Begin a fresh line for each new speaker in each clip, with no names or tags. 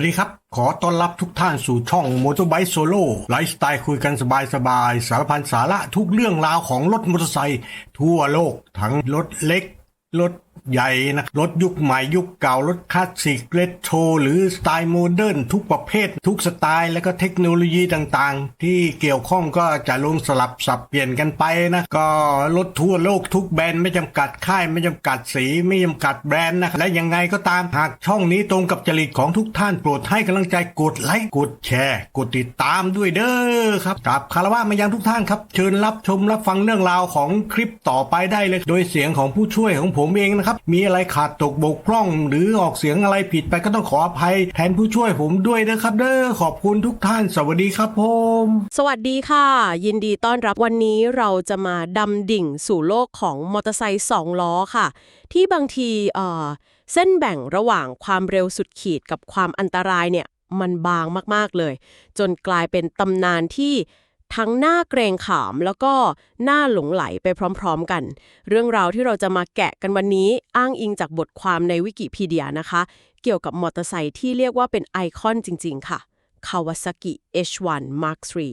วัสดีครับ ขอต้อนรับทุกท่านสู่ช่อง Motorbike Solo ไลฟ์สไตล์คุยกันสบายๆสารพันสาระทุกเรื่องราวของรถมอเตอร์ไซค์ทั่วโลก ทั้งรถเล็ก รถ ใหญ่นะรถยุคใหม่ยุคเก่ารถคลาสสิกเรโทรหรือสไตล์โมเดิร์นทุกประเภท ทุกสไตล์ และก็เทคโนโลยีต่างๆ ที่เกี่ยวข้องก็จะลงสลับสับเปลี่ยนกันไปนะก็รถทั่วโลกทุกแบรนด์ไม่จำกัดค่ายไม่จำกัดสีไม่จำกัดแบรนด์นะและยังไงก็ตามหากช่องนี้ตรงกับจริตของทุกท่านโปรดให้กำลังใจกดไลค์กดแชร์ กดติดตามด้วยเด้อครับกราบคารวะมายังทุกท่านครับเชิญรับชมรับฟังเรื่องราวของคลิปต่อไปได้เลย โดยเสียงของผู้ช่วยของผมเองนะครับมีอะไรขาดตกบกพร่อง หรือออกเสียงอะไรผิดไปก็ต้องขออภัย แทนผู้ช่วยผมด้วยนะครับเด้อขอบคุณทุกท่าน สวัสดีครับผม
สวัสดีค่ะ ยินดีต้อนรับวันนี้เราจะมาดำดิ่งสู่โลกของมอเตอร์ไซค์สองล้อค่ะ ที่บางทีเอ่อเส้นแบ่งระหว่างความเร็วสุดขีดกับความอันตรายเนี่ยมันบางมากๆเลย จนกลายเป็นตำนานที่ ทั้งหน้าเกรงขามแล้วก็หน้าหลงไหลไปพร้อมๆกัน เรื่องราวที่เราจะมาแกะกันวันนี้อ้างอิงจากบทความในวิกิพีเดียนะคะ เกี่ยวกับมอเตอร์ไซค์ที่เรียกว่าเป็นไอคอนจริงๆ ค่ะ Kawasaki H1 Mark III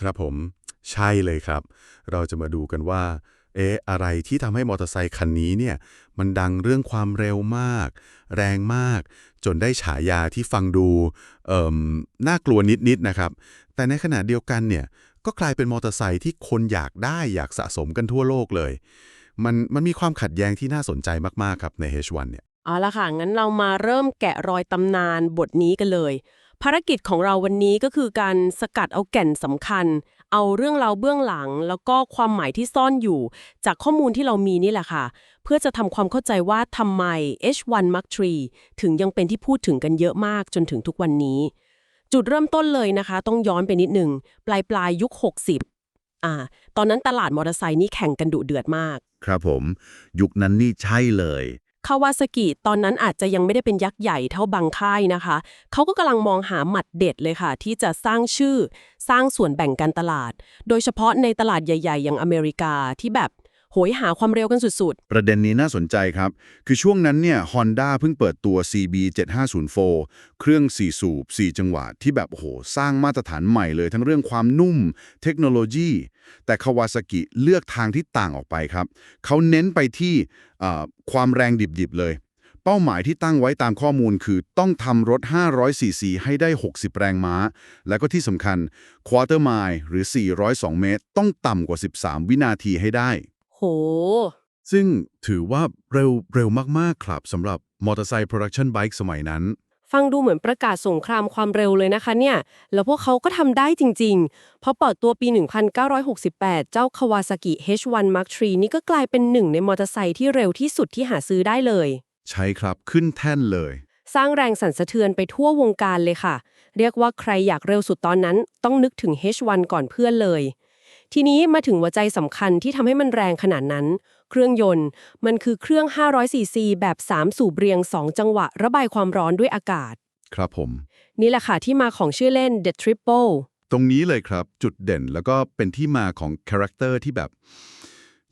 ครับผม ใช่เลยครับ เราจะมาดูกันว่า เอ๊ะอะไรที่ทำให้มอเตอร์ไซคันนี้เนี่ยมันดังเรื่องความเร็วมาก แรงมาก จนได้ฉายาที่ฟังดูเอ่มน่ากลัวนิดๆนะครับ แต่ในขณะเดียวกันเนี่ยก็กลายเป็นมอเตอร์ไซค์ที่คนอยากได้อยากสะสมกันทั่วโลกเลย มันมันมีความขัดแย้งที่น่าสนใจมาก ๆ ครับใน H1 เนี่ย
เอาละค่ะ งั้นเรามาเริ่มแกะรอยตำนานบทนี้กันเลย ภารกิจของเราวันนี้ก็คือการสกัดเอาแก่นสำคัญ เอาเรื่องราวเบื้องหลัง แล้วก็ความหมายที่ซ่อนอยู่ จากข้อมูลที่เรามีนี่แหละค่ะ เพื่อจะทำความเข้าใจว่าทำไม H1 Mark III ถึงยังเป็นที่พูดถึงกันเยอะมากจนถึงทุกวันนี้ จุดเริ่มต้นเลยนะคะ ต้องย้อนไปนิดหนึ่งปลายปลายยุค 60อ่าตอนนั้นตลาดมอเตอร์ไซค์นี่แข่งกันดุเดือดมาก
ครับผม ยุคนั้นนี่ใช่เลย
คาวาสกิตอนนั้นอาจจะยังไม่ได้เป็นยักษ์ใหญ่เท่าบางค่ายนะคะ เขาก็กำลังมองหาหมัดเด็ดเลยค่ะ ที่จะสร้างชื่อสร้างส่วนแบ่งการตลาด โดยเฉพาะในตลาดใหญ่ ๆ อย่างอเมริกาที่แบบ หยหาความเร็วกันสุด
ประเด็นนี้น่าสนใจครับ คือช่วงนั้นเนี่ย Honda เพิ่งเปิดตัว CB 7504เครื่อง 4 สูบ 4 จังหวะ ที่แบบโอ้โห สร้างมาตรฐานใหม่เลยทั้งเรื่องความนุ่ม เทคโนโลยี แต่คาวาซากิเลือกทางที่ต่างออกไปครับ เขาเน้นไปที่ความแรงดิบๆเลย เป้าหมายที่ตั้งไว้ตามข้อมูลคือต้องทำรถ 500ซีซีให้ได้ 60 แรงม้า แล้วก็ที่สำคัญ Quarter Mile หรือ 402 เมตร ต้องต่ำกว่า 13 วินาทีให้ได้
โห
ซึ่งถือว่าเร็วเร็วมาก ๆ ครับสำหรับมอเตอร์ไซค์โปรดักชันไบค์สมัยนั้น
ฟังดูเหมือนประกาศสงครามความเร็วเลยนะคะเนี่ย แล้วพวกเขาก็ทำได้จริง ๆ เพราะเปิดตัวปี 1968 เจ้า Kawasaki H1 Mark III นี่ก็กลายเป็นหนึ่งในมอเตอร์ไซค์ที่เร็วที่สุดที่หาซื้อได้เลย
ใช่ครับขึ้นแท่นเลย
สร้างแรงสั่นสะเทือนไปทั่ววงการเลยค่ะ เรียกว่าใครอยากเร็วสุดตอนนั้น ต้องนึกถึง H1 ก่อนเพื่อนเลย ทีนี้มาถึงหัวใจสำคัญที่ทำให้มันแรงขนาดนั้น เครื่องยนต์ มันคือเครื่อง 500 ซีซี แบบ 3 สูบเรียง 2 จังหวะ ระบายความร้อนด้วยอากาศ
ครับผม
นี่แหละค่ะที่มาของชื่อเล่น The Triple
ตรงนี้เลยครับ จุดเด่นแล้วก็เป็นที่มาของคาแรคเตอร์ที่แบบ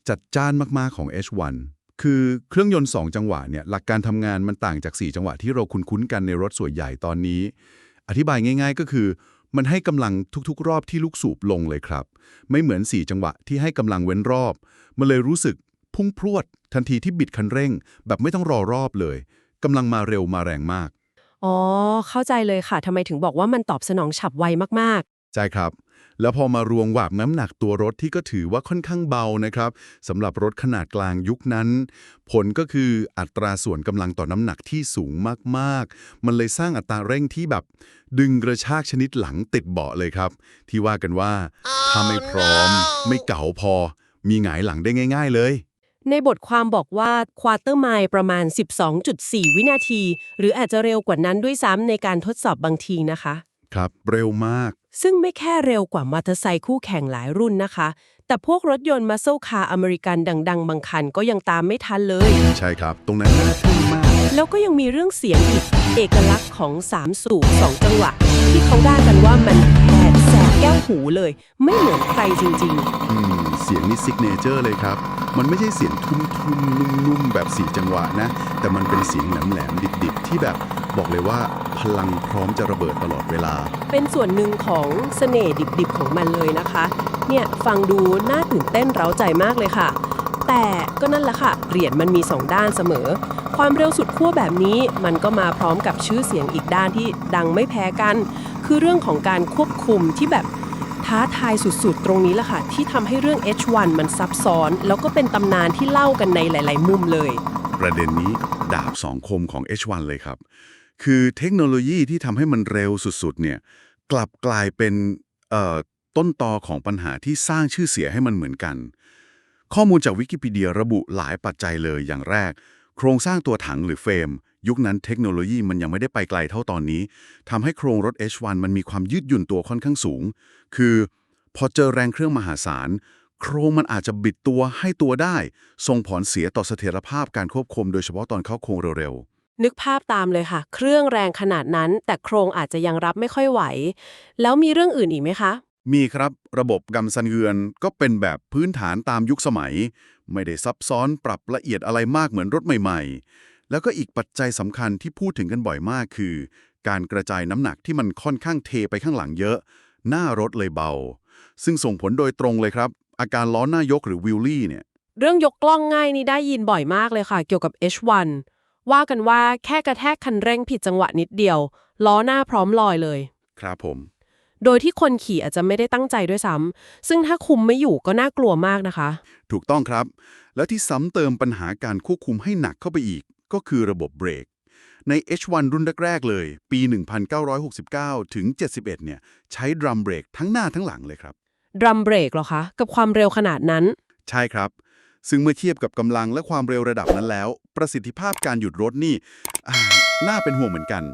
จัดจ้านมาก ๆ ของ H1 คือเครื่องยนต์ 2 จังหวะเนี่ยหลักการทำงานมันต่างจาก 4 จังหวะที่เราคุ้นๆกันในรถส่วนใหญ่ตอนนี้ อธิบายง่าย ๆ ก็คือ มันให้กำลังทุกๆ รอบที่ลูกสูบลงเลยครับ ไม่เหมือน 4 จังหวะที่ให้กำลังเว้นรอบ มันเลยรู้สึกพุ่งพรวด ทันทีที่บิดคันเร่ง แบบไม่ต้องรอรอบเลยกำลังมาเร็วมาแรงมาก
อ๋อ เข้าใจเลยค่ะทำไมถึงบอกว่ามันตอบสนองฉับไวมาก
ใช่ครับ แล้วพอมารวมหวาบน้ำหนักตัวรถที่ก็ถือว่าค่อนข้างเบานะครับสำหรับรถขนาดกลางยุคนั้น ผลก็คืออัตราส่วนกำลังต่อน้ำหนักที่สูงมากๆ มันเลยสร้างอัตราเร่งที่แบบ ดึงกระชากชนิดหลังติดเบาะเลยครับ ที่ว่ากันว่าถ้าไม่พร้อมไม่เก๋าพอ มีหงายหลังได้ง่าย ๆ เลย
ๆในบทความบอกว่า Quarter Mile ประมาณ 12.4 วินาที หรืออาจจะเร็วกว่านั้นด้วยซ้ำในการทดสอบบางทีนะคะ
ครับ เร็วมาก
ซึ่งไม่แค่เร็วกว่ามอเตอร์ไซค์คู่แข่งหลายรุ่นนะคะ แต่พวกรถยนต์มัสเซลคาร์อเมริกันดัง ๆ บางคันก็ยังตามไม่ทันเลย
ใช่ครับ ตรงนั้นน่าทึ่งมาก
แล้วก็ยังมีเรื่องเสียงอีกเอกลักษณ์ของ3สูบ2จังหวะ ที่เขาได้กันว่ามันแผดแสบแก้วหูเลย ไม่เหมือนใครจริง
อืม เสียงนี่ซิกเนเจอร์เลยครับ มันไม่ใช่เสียงทุ่มๆนุ่มๆแบบสี่จังหวะนะ แต่มันเป็นเสียงแหลมๆดิบๆ ที่แบบบอกเลยว่าพลังพร้อมจะระเบิดตลอดเวลา
เป็นส่วนหนึ่งของเสน่ห์ดิบๆของมันเลยนะคะ เนี่ยฟังดูน่าตื่นเต้นเร้าใจมากเลยค่ะ แต่ก็นั่นแหละค่ะเหรียญมันมีสองด้านเสมอ ความเร็วสุดขั้วแบบนี้มันก็มาพร้อมกับชื่อเสียงอีกด้านที่ดังไม่แพ้กัน คือเรื่องของการควบคุมที่แบบ ท้าทายสุดๆ ตรงนี้แหละค่ะ ที่ทำให้เรื่อง H1 มันซับซ้อน แล้วก็เป็นตำนานที่เล่ากันในหลาย ๆ มุมเลย
ประเด็นนี้ดาบสองคมของ H1 เลยครับ คือเทคโนโลยีที่ทำให้มันเร็วสุดๆ เนี่ย กลับกลายเป็นต้นตอของปัญหาที่สร้างชื่อเสียให้มันเหมือนกัน ข้อมูลจากวิกิพีเดียระบุหลายปัจจัยเลยอย่างแรก โครงสร้างตัวถังหรือเฟรม ยุคนั้นเทคโนโลยีมันยังไม่ได้ไปไกลเท่าตอนนี้ทำให้โครงรถ H1 มันมีความยืดหยุ่นตัวค่อนข้างสูง คือพอเจอแรงเครื่องมหาศาล โครงมันอาจจะบิดตัวให้ตัวได้ ส่งผลเสียต่อเสถียรภาพการควบคุมโดยเฉพาะตอนเข้าโค้งเร็ว
นึกภาพตามเลยค่ะ เครื่องแรงขนาดนั้น แต่โครงอาจจะยังรับไม่ค่อยไหว แล้วมีเรื่องอื่นอีกไหมคะ
ๆมีครับระบบกำสันเงือนก็เป็นแบบพื้นฐานตามยุคสมัย ไม่ได้ซับซ้อนปรับละเอียดอะไรมากเหมือนรถใหม่ ๆ แล้วก็อีกปัจจัยสำคัญที่พูดถึงกันบ่อยมากคือ การกระจายน้ำหนักที่มันค่อนข้างเทไปข้างหลังเยอะ หน้ารถเลยเบา ซึ่งส่งผลโดยตรงเลยครับ อาการล้อหน้ายกหรือวิลลี่เนี่ย
เรื่องยกกล้องง่ายนี่ได้ยินบ่อยมากเลยค่ะ เกี่ยวกับ H1 ว่ากันว่าแค่กระแทกคันเร่งผิดจังหวะนิดเดียว ล้อหน้าพร้อมลอยเลย
ครับผม
โดยที่คนขี่อาจจะไม่ได้ตั้งใจด้วยซ้ำซึ่งถ้าคุมไม่อยู่ก็น่ากลัวมากนะคะ
ถูกต้องครับ แล้วที่ซ้ำเติมปัญหาการควบคุมให้หนักเข้าไปอีก ก็คือระบบเบรก ใน H1 รุ่นแรกๆเลย ปี 1969 ถึง 71 เนี่ย ใช้ดรัมเบรกทั้งหน้าทั้งหลังเลยครับ
ดรัมเบรกเหรอคะ กับความเร็วขนาดนั้น
ใช่ครับ ซึ่งเมื่อเทียบกับกำลังและความเร็วระดับนั้นแล้ว ประสิทธิภาพการหยุดรถนี่อ่าน่าเป็นห่วงเหมือนกัน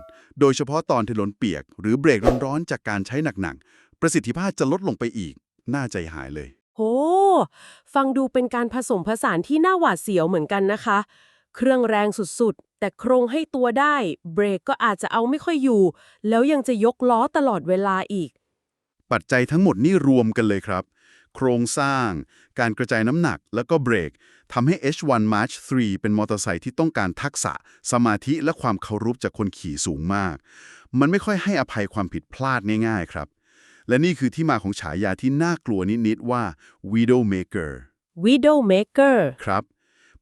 โดยเฉพาะตอนถนนเปียก หรือเบรกร้อนๆจากการใช้หนักๆ ประสิทธิภาพจะลดลงไปอีก น่าใจหายเลย
โหฟังดูเป็นการผสมผสานที่น่าหวาดเสียวเหมือนกันนะคะ เครื่องแรงสุดๆ แต่โครงให้ตัวได้ เบรกก็อาจจะเอาไม่ค่อยอยู่ แล้วยังจะยกล้อตลอดเวลาอีก
ปัจจัยทั้งหมดนี่รวมกันเลยครับ โครงสร้าง การกระจายน้ำหนักแล้วก็เบรกทำให้ H1 March 3 เป็นมอเตอร์ไซค์ที่ต้องการทักษะ สมาธิและความเคารพจากคนขี่สูงมาก มันไม่ค่อยให้อภัยความผิดพลาดง่ายๆครับ และนี่คือที่มาของฉายาที่น่ากลัวนิดๆว่า Widowmaker
Widowmaker
ครับ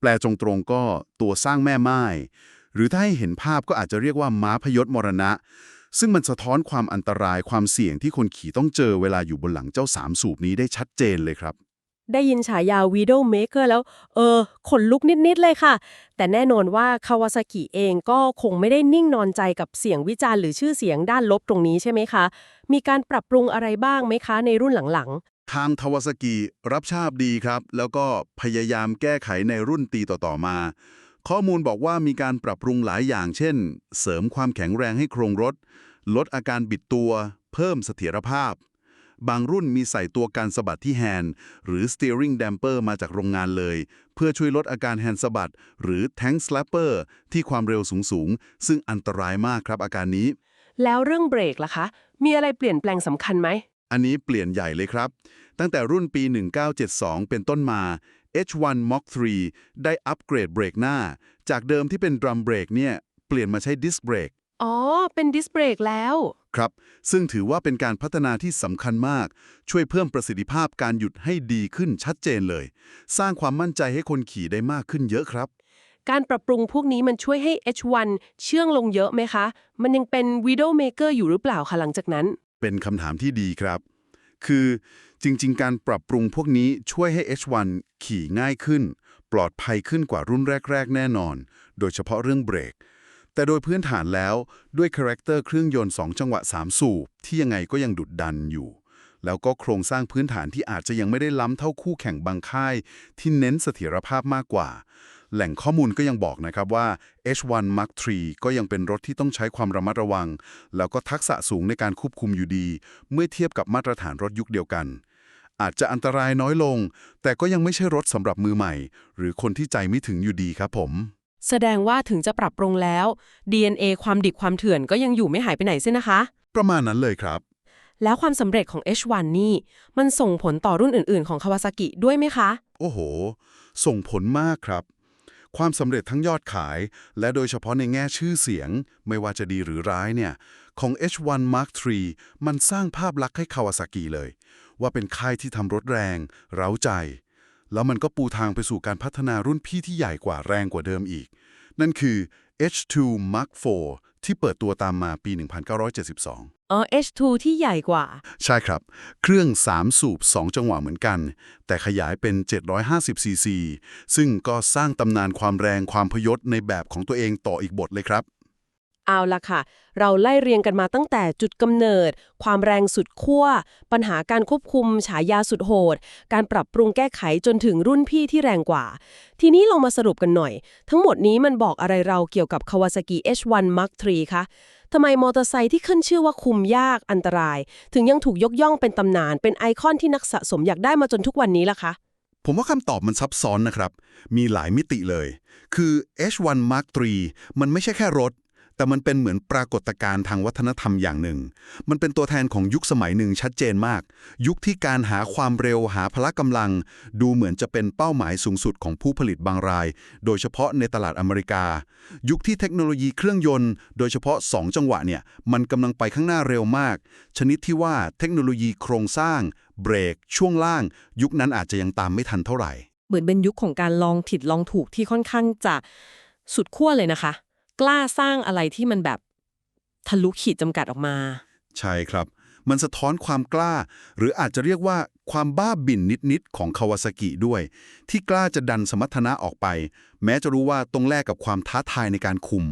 แปลตรงๆก็ตัวสร้างแม่ไม้หรือถ้าให้เห็นภาพก็อาจจะเรียกว่าม้าพยศมรณะ ซึ่งมันสะท้อนความอันตรายความเสี่ยงที่คนขี่ต้องเจอเวลาอยู่บนหลังเจ้าสามสูบนี้ได้ชัดเจนเลยครับ
ได้ยินฉายา Widowmaker แล้ว เออ ขนลุกนิด ๆ เลยค่ะ แต่แน่นอนว่าคาวาซากิเองก็คงไม่ได้นิ่งนอนใจกับเสียงวิจารณ์หรือชื่อเสียงด้านลบตรงนี้ใช่ไหมคะ มีการปรับปรุงอะไรบ้างไหมคะในรุ่นหลัง
ทางทาวาสกิรับชาบดีครับ แล้วก็พยายามแก้ไขในรุ่นตีต่อๆมา ข้อมูลบอกว่ามีการปรับปรุงหลายอย่าง เช่น เสริมความแข็งแรงให้โครงรถ ลดอาการบิดตัว เพิ่มเสถียรภาพ บางรุ่นมีใส่ตัวการสะบัดที่แฮนด์หรือ steering damper มาจากโรงงานเลย เพื่อช่วยลดอาการแฮนด์สะบัด หรือ tank slapper ที่ความเร็วสูงๆซึ่งอันตรายมากครับอาการนี้
แล้วเรื่องเบรกล่ะคะ มีอะไรเปลี่ยนแปลงสำคัญไหม
อันนี้เปลี่ยนใหญ่เลยครับ ตั้งแต่รุ่นปี 1972 เป็นต้นมา H1 Mach 3 ได้อัปเกรดเบรกหน้า จากเดิมที่เป็นดรัมเบรกเนี่ย เปลี่ยนมาใช้ดิสเบรก
อ๋อ เป็นดิสเบรกแล้ว
ครับ ซึ่งถือว่าเป็นการพัฒนาที่สำคัญมาก ช่วยเพิ่มประสิทธิภาพการหยุดให้ดีขึ้นชัดเจนเลย สร้างความมั่นใจให้คนขี่ได้มากขึ้นเยอะครับ
การปรับปรุงพวกนี้มันช่วยให้ H1 เชื่องลงเยอะไหมคะ มันยังเป็น Widowmaker อยู่หรือเปล่าคะหลังจากนั้น
เป็นคำถามที่ดีครับ คือจริง ๆ การปรับปรุงพวกนี้ช่วยให้ H1 ขี่ง่ายขึ้น ปลอดภัยขึ้นกว่ารุ่นแรก ๆ แน่นอน โดยเฉพาะเรื่องเบรก แต่โดยพื้นฐานแล้วด้วยคาแรคเตอร์เครื่องยนต์ 2 จังหวะ 3 สูบ ที่ยังไงก็ยังดุดดันอยู่ แล้วก็โครงสร้างพื้นฐานที่อาจจะยังไม่ได้ล้ำเท่าคู่แข่งบางค่าย ที่เน้นเสถียรภาพมากกว่า แหล่งข้อมูลก็ยังบอกนะครับว่า H1 Mark III ก็ยังเป็นรถที่ต้องใช้ความระมัดระวัง แล้วก็ทักษะสูงในการควบคุมอยู่ดี เมื่อเทียบกับมาตรฐานรถยุคเดียวกัน อาจจะอันตรายน้อยลง แต่ก็ยังไม่ใช่รถสำหรับมือใหม่ หรือคนที่ใจไม่ถึงอยู่ดีครับผม
แสดงว่าถึงจะปรับปรุงแล้ว DNA ความดิบความเถื่อนก็ยังอยู่ไม่หายไปไหนใช่นะคะ
ประมาณนั้นเลยครับ
แล้วความสำเร็จของ H1 นี่ มันส่งผลต่อรุ่นอื่น ๆ ของคาวาซากิด้วยไหมคะ
โอ้โห ส่งผลมากครับ ความสำเร็จทั้งยอดขาย และโดยเฉพาะในแง่ชื่อเสียง ไม่ว่าจะดีหรือร้ายเนี่ย ของ H1 Mark III มันสร้างภาพลักษณ์ให้คาวาซากิเลย ว่าเป็นค่ายที่ทำรถแรง เร้าใจ แล้วมันก็ปูทางไปสู่การพัฒนารุ่นพี่ที่ใหญ่กว่าแรงกว่าเดิมอีก นั่นคือ H2 Mark IV ที่เปิดตัวตามมาปี 1972
อ๋อ H2 ที่ใหญ่กว่า
ใช่ครับ เครื่อง 3 สูบ 2 จังหวะเหมือนกัน แต่ขยายเป็น 750 ซีซี ซึ่งก็สร้างตำนานความแรงความพยศในแบบของตัวเองต่ออีกบทเลยครับ
เอาละค่ะ เราไล่เรียงกันมาตั้งแต่จุดกำเนิด ความแรงสุดขั้ว ปัญหาการควบคุม ฉายาสุดโหด การปรับปรุงแก้ไขจนถึงรุ่นพี่ที่แรงกว่า ทีนี้ลองมาสรุปกันหน่อย ทั้งหมดนี้มันบอกอะไรเราเกี่ยวกับ Kawasaki H1 Mark III คะ ทำไมมอเตอร์ไซค์ที่ขึ้นชื่อว่าคุมยากอันตราย ถึงยังถูกยกย่องเป็นตำนานเป็นไอคอนที่นักสะสมอยากได้มาจนทุกวันนี้ล่ะคะ
ผมว่าคำตอบมันซับซ้อนนะครับ มีหลายมิติเลย คือ H1 Mark III มันไม่ใช่แค่รถ แต่มันเป็นเหมือนปรากฏการณ์ทางวัฒนธรรมอย่างหนึ่ง มันเป็นตัวแทนของยุคสมัยหนึ่งชัดเจนมาก ยุคที่การหาความเร็วหาพละกำลัง ดูเหมือนจะเป็นเป้าหมายสูงสุดของผู้ผลิตบางราย โดยเฉพาะในตลาดอเมริกา ยุคที่เทคโนโลยีเครื่องยนต์ โดยเฉพาะ 2 จังหวะเนี่ย มันกำลังไปข้างหน้าเร็วมาก ชนิดที่ว่าเทคโนโลยีโครงสร้าง เบรก ช่วงล่าง ยุคนั้นอาจจะยังตามไม่ทันเท่าไหร่
เหมือนเป็นยุคของการลองผิดลองถูกที่ค่อนข้างจะสุดขั้วเลยนะคะ กล้าสร้างอะไรที่มันแบบทะลุขีดจำกัดออกมา
ใช่ครับ มันสะท้อนความกล้า หรืออาจจะเรียกว่าความบ้าบิ่นนิด ๆ ของคาวาซากิด้วย ที่กล้าจะดันสมรรถนะออกไป แม้จะรู้ว่าต้องแลกกับความท้าทายในการคุม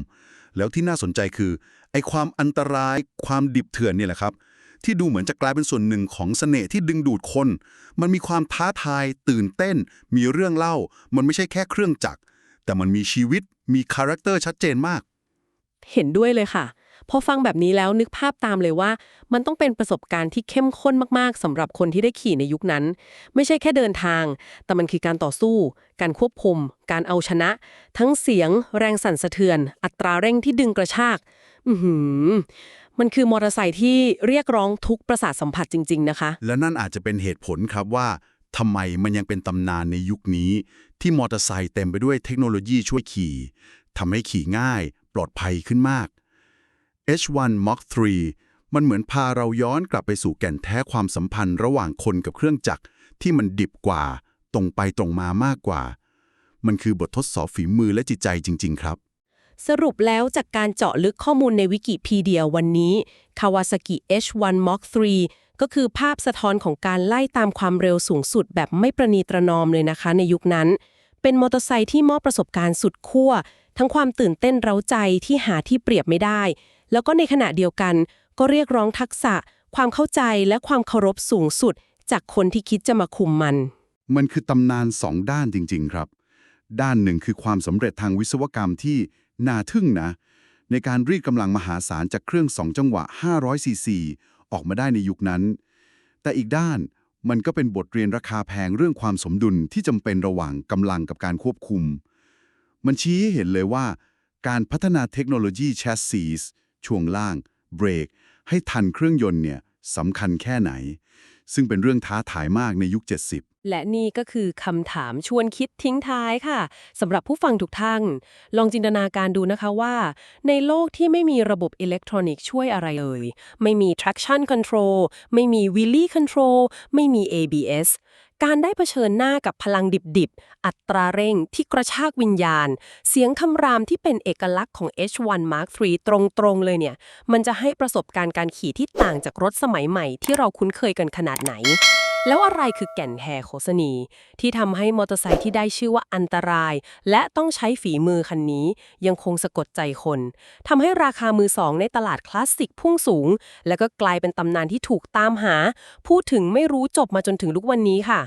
แล้วที่น่าสนใจคือ ไอ้ความอันตรายความดิบเถื่อนเนี่ยแหละครับ ที่ดูเหมือนจะกลายเป็นส่วนหนึ่งของเสน่ห์ที่ดึงดูดคน มันมีความท้าทาย ตื่นเต้น มีเรื่องเล่า มันไม่ใช่แค่เครื่องจักรแต่มันมีชีวิต มีคาแรคเตอร์ชัดเจนมาก
เห็นด้วยเลยค่ะ พอฟังแบบนี้แล้วนึกภาพตามเลยว่า มันต้องเป็นประสบการณ์ที่เข้มข้นมากๆสำหรับคนที่ได้ขี่ในยุคนั้น ไม่ใช่แค่เดินทาง แต่มันคือการต่อสู้ การควบคุม การเอาชนะ ทั้งเสียง แรงสั่นสะเทือน อัตราเร่งที่ดึงกระชากอือหือมันคือมอเตอร์ไซค์ที่เรียกร้องทุกประสาทสัมผัสจริง ๆ นะคะ
และนั่นอาจจะเป็นเหตุผลครับว่า ทำไมมันยังเป็นตำนานในยุคนี้ ที่มอเตอร์ไซค์เต็มไปด้วยเทคโนโลยีช่วยขี่ทำให้ขี่ง่าย ปลอดภัยขึ้นมาก H1 Mark III มันเหมือนพาเราย้อนกลับไปสู่แก่นแท้ความสัมพันธ์ระหว่างคนกับเครื่องจักรที่มันดิบกว่า ตรงไปตรงมามากกว่า มันคือบททดสอบฝีมือและจิตใจจริง ๆ ครับ
สรุปแล้วจากการเจาะลึกข้อมูลในวิกิพีเดียวันนี้ Kawasaki H1 Mark III ก็คือภาพสะท้อนของการไล่ตามความเร็วสูงสุดแบบไม่ประนีประนอมเลยนะคะ ในยุคนั้น เป็นมอเตอร์ไซค์ที่มอบประสบการณ์สุดขั้วทั้งความตื่นเต้นเร้าใจที่หาที่เปรียบไม่ได้ แล้วก็ในขณะเดียวกัน ก็เรียกร้องทักษะ ความเข้าใจและความเคารพสูงสุด จากคนที่คิดจะมาคุมมัน
มันคือตำนานสองด้านจริง ๆ ครับ ด้านหนึ่งคือความสำเร็จทางวิศวกรรมที่น่าทึ่งนะ ในการรีดกำลังมหาศาลจากเครื่อง2จังหวะ500ซีซี ออกมาได้ในยุคนั้น แต่อีกด้านมันก็เป็นบทเรียนราคาแพงเรื่องความสมดุลที่จำเป็นระหว่างกำลังกับการควบคุม มันชี้ให้เห็นเลยว่า การพัฒนาเทคโนโลยีแชสซีสช่วงล่าง เบรก ให้ทันเครื่องยนต์เนี่ยสำคัญแค่ไหน ซึ่งเป็นเรื่องท้าทายมากในยุค 70
และนี่ก็คือคำถามชวนคิดทิ้งท้ายค่ะสำหรับผู้ฟังทุกท่าน ลองจินตนาการดูนะคะว่า ในโลกที่ไม่มีระบบอิเล็กทรอนิกส์ช่วยอะไรเลย ไม่มี traction control ไม่มี wheelie control ไม่มี ABS การได้เผชิญหน้ากับพลังดิบๆ อัตราเร่งที่กระชากวิญญาณ เสียงคำรามที่เป็นเอกลักษณ์ของ H1 Mark III ตรงๆ เลยเนี่ย มันจะให้ประสบการณ์การขี่ที่ต่างจากรถสมัยใหม่ที่เราคุ้นเคยกันขนาดไหน แล้วอะไรคือแก่นแห่โคสนี ที่ทำให้มอเตอร์ไซค์ที่ได้ชื่อว่าอันตราย และต้องใช้ฝีมือคันนี้ ยังคงสะกดใจคนทำให้ราคามือสองในตลาดคลาสสิกพุ่งสูง และก็กลายเป็นตำนานที่ถูกตามหา พูดถึงไม่รู้จบมาจนถึงลุกวันนี้ค่ะ